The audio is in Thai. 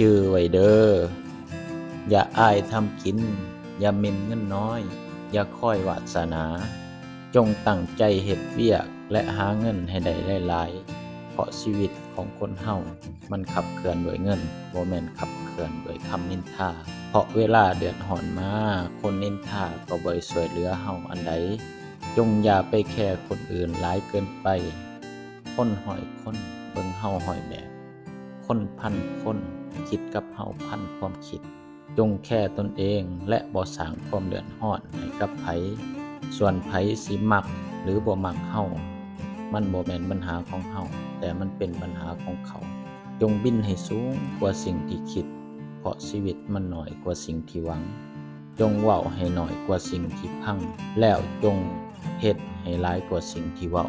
จื้อไว้เด้ออย่าอายทำกิน อย่าหมินเงินน้อย อย่าค่อยวาสนา จงตั้งใจเฮ็ดเวียกและหาเงินให้ได้หลายๆเพราะชีวิตของคนเฮามันขับเคลื่อนโดวยเงินบ่แม่นขับเคลื่อนโดยคำนินทา เพราะเวลาเดือดร้อนมา คนนินทาก็บ่ได้ช่วยเหลือเฮาอันใดจงอย่าไปแคร์คนอื่นหลายเกินไป คนหอยคนเบิ่งเฮาหอยแบบ คนพันคน คิดกับเฮาพันความคิด จงแค่ตนเองและบ่สร้างความเดือดร้อนให้กับไผส่วนไผสิมักหรือบ่มักเฮามันบ่แม่นปัญหาของเฮาแต่มันเป็นปัญหาของเขา จงบินให้สูงกว่าสิ่งที่คิด เพราะชีวิตมันหน้อยกว่าสิ่งที่หวัง จงเว้าให้หน้อยกว่าสิ่งที่พัง แล้วจงเฮ็ดให้หลายกว่าสิ่งที่เว้า